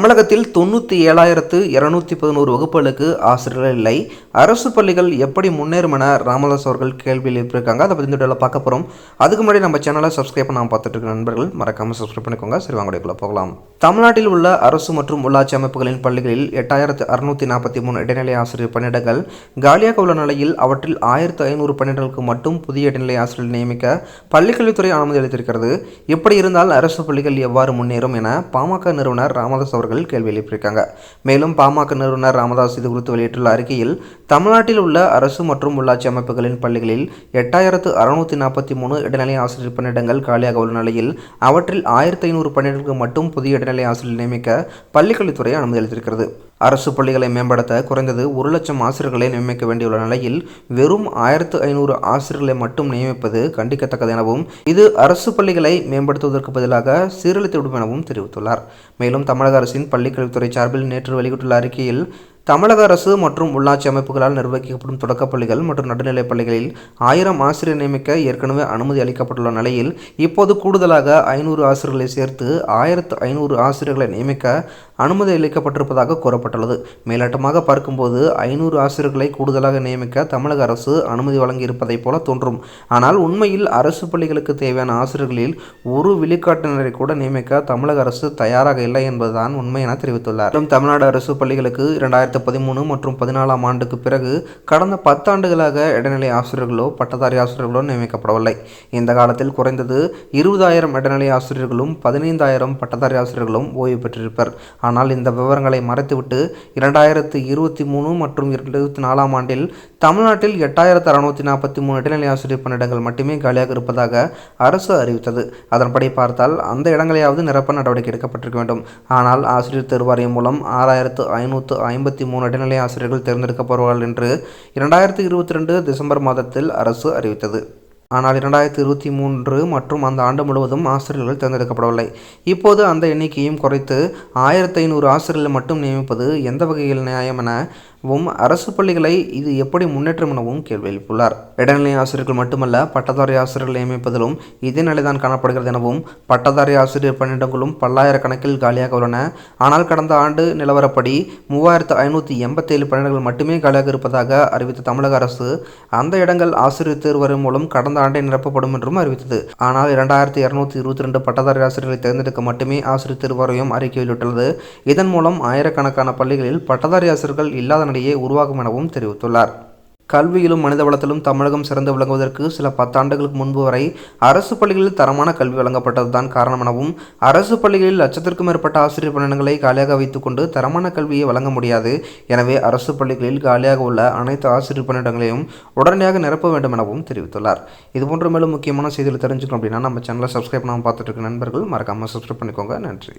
தமிழகத்தில் தொண்ணூற்றி ஏழாயிரத்து இருநூத்தி பதினோரு வகுப்புகளுக்கு ஆசிரியர்கள் இல்லை. அரசு பள்ளிகள் எப்படி முன்னேறும் என ராமதாஸ் அவர்கள் கேள்வி எழுப்பியிருக்காங்க. அதை பற்றி இந்த பார்க்க போகிறோம் அதுக்கு முன்னாடி நம்ம சேனலை சப்ஸ்கிரைப் பண்ண பார்த்துட்டு இருக்க நண்பர்கள் மறக்காமல் சப்ஸ்கிரைப் பண்ணிக்கோங்க. சரி வாங்கடைக்குள்ளே போகலாம். தமிழ்நாட்டில் உள்ள அரசு மற்றும் உள்ளாட்சி அமைப்புகளின் பள்ளிகளில் எட்டாயிரத்து அறுநூற்றி நாற்பத்தி மூணு இடைநிலை ஆசிரியர் பணியிடங்கள். காலியாக உள்ள நிலையில் அவற்றில் ஆயிரத்து ஐநூறு பணியிடங்களுக்கு மட்டும் புதிய இடைநிலை ஆசிரியர் நியமிக்க பள்ளிக்கல்வித்துறை அனுமதி அளித்திருக்கிறது. இப்படி இருந்தால் அரசு பள்ளிகள் எவ்வாறு முன்னேறும் என பாமக நிறுவனர் ராமதாஸ் அவர்கள் கேள்வி எழுப்பியிருக்காங்க. மேலும் பாமக நிறுவனர் ராமதாஸ் இது குறித்து வெளியிட்டுள்ள அறிக்கையில் தமிழ்நாட்டில் உள்ள அரசு மற்றும் உள்ளாட்சி அமைப்புகளின் பள்ளிகளில் எட்டாயிரத்து அறுநூத்தி நாற்பத்தி மூணு இடைநிலை ஆசிரியர் பணியிடங்கள் காலியாக உள்ள நிலையில் அவற்றில் ஆயிரத்தி ஐநூறு பணியிடங்களுக்கு மட்டும் புதிய இடைநிலை ஆசிரியர் நியமிக்க பள்ளிக்கல்வித்துறை அனுமதி அளித்திருக்கிறது. அரசு பள்ளிகளை மேம்படுத்த குறைந்தது ஒரு லட்சம் ஆசிரியர்களை நியமிக்க வேண்டியுள்ள நிலையில் வெறும் ஆயிரத்து ஐநூறு ஆசிரியர்களை மட்டும் நியமிப்பது கண்டிக்கத்தக்கது எனவும் இது அரசு பள்ளிகளை மேம்படுத்துவதற்கு பதிலாக சீரழித்துவிடும் எனவும் தெரிவித்துள்ளார். மேலும் தமிழக அரசின் பள்ளிக்கல்வித்துறை சார்பில் நேற்று வெளியிட்டுள்ள அறிக்கையில் தமிழக அரசு மற்றும் உள்ளாட்சி அமைப்புகளால் நிர்வகிக்கப்படும் தொடக்கப் பள்ளிகள் மற்றும் நடுநிலைப் பள்ளிகளில் ஆயிரம் ஆசிரியர் நியமிக்க ஏற்கனவே அனுமதி அளிக்கப்பட்டுள்ள நிலையில் இப்போது கூடுதலாக ஐநூறு ஆசிரியர்களை சேர்த்து ஆயிரத்து ஐநூறு ஆசிரியர்களை நியமிக்க அனுமதி அளிக்கப்பட்டிருப்பதாக கூறப்பட்டுள்ளது. மேலட்டமாக பார்க்கும்போது ஐநூறு ஆசிரியர்களை கூடுதலாக நியமிக்க தமிழக அரசு அனுமதி வழங்கியிருப்பதைப் போல தோன்றும். ஆனால் உண்மையில் அரசு பள்ளிகளுக்கு தேவையான ஆசிரியர்களில் ஒரு விழுக்காட்டினரை கூட நியமிக்க தமிழக அரசு தயாராக இல்லை என்பதுதான் உண்மை என தெரிவித்துள்ளார். தமிழ்நாடு அரசு பள்ளிகளுக்கு இரண்டாயிரத்து பதிமூணு மற்றும் பதினாலாம் ஆண்டுக்கு பிறகு கடந்த பத்தாண்டுகளாக இடைநிலை ஆசிரியர்களோ பட்டதாரி ஆசிரியர்களோ நியமிக்கப்படவில்லை. இந்த காலத்தில் குறைந்தது இருபதாயிரம் இடைநிலை ஆசிரியர்களும் பதினைந்தாயிரம் பட்டதாரி ஆசிரியர்களும் ஓய்வு பெற்றிருப்பர். ஆனால் இந்த விவரங்களை மறைத்துவிட்டு இரண்டாயிரத்து இருபத்தி மூணு மற்றும் இருபத்தி நாலாம் ஆண்டில் தமிழ்நாட்டில் எட்டாயிரத்து அறுநூற்றி நாற்பத்தி மூணு இடைநிலை ஆசிரியர் பணியிடங்கள் மட்டுமே காலியாக இருப்பதாக அரசு அறிவித்தது. அதன்படி பார்த்தால் அந்த இடங்களையாவது நிரப்ப நடவடிக்கை எடுக்கப்பட்டிருக்க வேண்டும். ஆனால் ஆசிரியர் தேர்வாரியம் மூலம் ஆறாயிரத்து ஐநூற்று ஐம்பத்தி மூணு இடைநிலை ஆசிரியர்கள் தேர்ந்தெடுக்கப்படுவார்கள் என்று இரண்டாயிரத்து இருபத்தி ரெண்டு டிசம்பர் மாதத்தில் அரசு அறிவித்தது. ஆனால் இரண்டாயிரத்தி இருபத்தி மூன்று மற்றும் அந்த ஆண்டு முழுவதும் ஆசிரியர்கள் தேர்ந்தெடுக்கப்படவில்லை. இப்போது அந்த எண்ணிக்கையும் குறைத்து ஆயிரத்தி ஐநூறு ஆசிரியர்கள் மட்டும் நியமிப்பது எந்த வகையில் நியாயம் என எனவும் அரசு பள்ளிகளை இது எப்படி முன்னேற்றம் எனவும் கேள்வி எழுப்பியுள்ளார். இடைநிலை ஆசிரியர்கள் மட்டுமல்ல பட்டதாரி ஆசிரியர்கள் நியமிப்பதிலும் இதே நிலைதான் காணப்படுகிறது எனவும் பட்டதாரி ஆசிரியர் பணியிடங்களும் பல்லாயிரக்கணக்கில் காலியாக உள்ளன. ஆனால் கடந்த ஆண்டு நிலவரப்படி மூவாயிரத்து ஐநூற்றி எண்பத்தேழு பணியிடங்கள் மட்டுமே காலியாக இருப்பதாக அறிவித்த தமிழக அரசு அந்த இடங்கள் ஆசிரியர் தேர்வு மூலம் கடந்த ஆண்டை நிரப்பப்படும் என்றும் அறிவித்தது. ஆனால் இரண்டாயிரத்தி இருநூத்தி இருபத்தி ரெண்டு பட்டதாரி ஆசிரியர்களை தேர்ந்தெடுக்க மட்டுமே ஆசிரியர் தேர்வாரியம் அறிக்கை வெளியிட்டுள்ளது இதன் மூலம் ஆயிரக்கணக்கான பள்ளிகளில் பட்டதாரி ஆசிரியர்கள் இல்லாத நிலையே உருவாகும் எனவும் தெரிவித்துள்ளார். கல்வியிலும் மனித வளத்திலும் தமிழகம் சிறந்து விளங்குவதற்கு சில பத்தாண்டுகளுக்கு முன்பு வரை அரசு பள்ளிகளில் தரமான கல்வி வழங்கப்பட்டதுதான் காரணம் எனவும் அரசு பள்ளிகளில் லட்சத்திற்கும் மேற்பட்ட ஆசிரியர் பணியிடங்களை காலியாக வைத்துக்கொண்டு தரமான கல்வியை வழங்க முடியாது. எனவே அரசு பள்ளிகளில் காலியாக உள்ள அனைத்து ஆசிரியர் பணியிடங்களையும் உடனடியாக நிரப்ப வேண்டும் எனவும் தெரிவித்துள்ளார். இதுபோன்ற மேலும் முக்கியமான செய்திகளை தெரிஞ்சுக்கணும் அப்படின்னா நம்ம சேனலை சப்ஸ்கிரைப் பண்ணாமல் பார்த்துட்டு இருக்க நண்பர்கள் மறக்காமல் சப்ஸ்கிரைப் பண்ணிக்கோங்க. நன்றி.